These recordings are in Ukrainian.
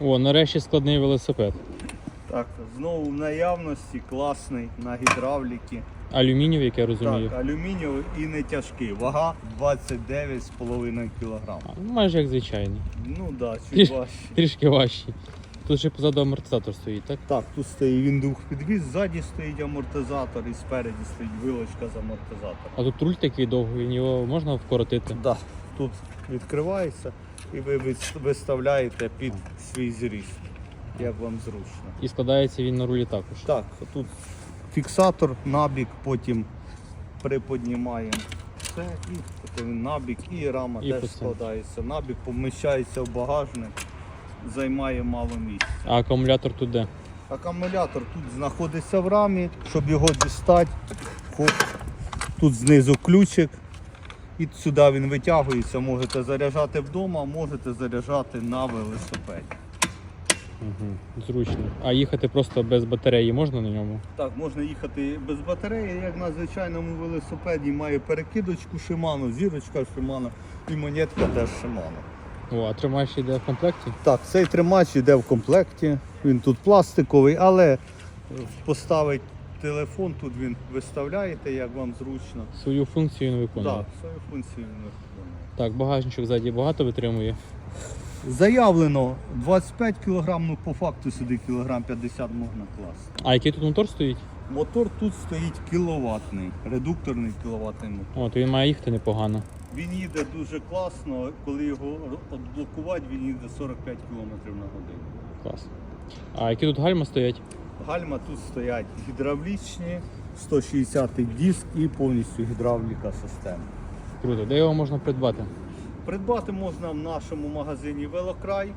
О, нарешті складний велосипед. Так, знову в наявності, класний на гідравліки. Алюмінієвий, як я розумію. Так, алюмінієвий і не тяжкий. Вага 29,5 кг. Ну, майже як звичайний. Ну так, да, Тріш- чуть важче. Трішки важчий. Тут ще позаду амортизатор стоїть, так? Так, тут стоїть він двох підвіз, ззаді стоїть амортизатор і спереді стоїть вилочка з амортизатора. А тут руль такий довгий, його можна вкоротити. Да, тут відкривається і ви виставляєте під свій зріст, як вам зручно. І складається він на рулі також. Так, тут фіксатор, набік, потім приподнімаємо все, і він набік, і рама І теж по складається. Набік поміщається в багажник, займає мало місця. А акумулятор тут де? Акумулятор тут знаходиться в рамі, щоб його дістати. Тут знизу ключик. І сюди він витягується, можете заряджати вдома, можете заряджати на велосипеді. Угу. Зручно. А їхати просто без батареї можна на ньому? Так, можна їхати без батареї, як на звичайному велосипеді, має перекидочку Shimano, зірочка Shimano і монетка теж Shimano. О, а тримач йде в комплекті? Так, цей тримач йде в комплекті, він тут пластиковий, але поставить телефон, тут він виставляєте, як вам зручно. Свою функцію він виконує. Так, свою функцію він виконує. Так, багажничок ззаді багато витримує. Заявлено 25 кг, ну по факту сюди кілограм 50 можна класти. А який тут мотор стоїть? Мотор тут стоїть кіловатний, редукторний кіловатний мотор. О, то він має їхати непогано. Він їде дуже класно, коли його відблокувати, він їде 45 км на годину. Клас. А які тут гальма стоять? Гальма тут стоять гідравлічні, 160 диск і повністю гідравліка системи. Круто. Де його можна придбати? Придбати можна в нашому магазині Велокрай.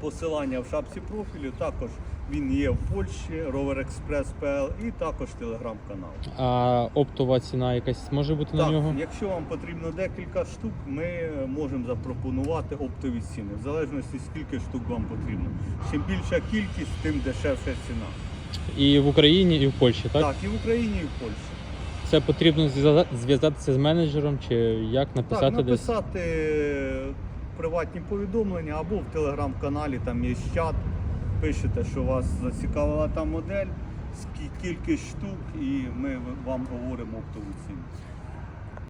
Посилання в шапці профілю. Також він є в Польщі, Rover Express PL і також телеграм-канал. А оптова ціна якась може бути на Так, нього? якщо вам потрібно декілька штук, ми можемо запропонувати оптові ціни, в залежності скільки штук вам потрібно. Чим більша кількість, тим дешевша ціна. І в Україні, і в Польщі, так? Так, і в Україні, і в Польщі. Це потрібно зв'яза- зв'язатися з менеджером чи як написати так, десь? написати приватні повідомлення або в телеграм-каналі, там є чат. Пишете, що вас зацікавила та модель, скільки штук, і ми вам говоримо оптову ціну.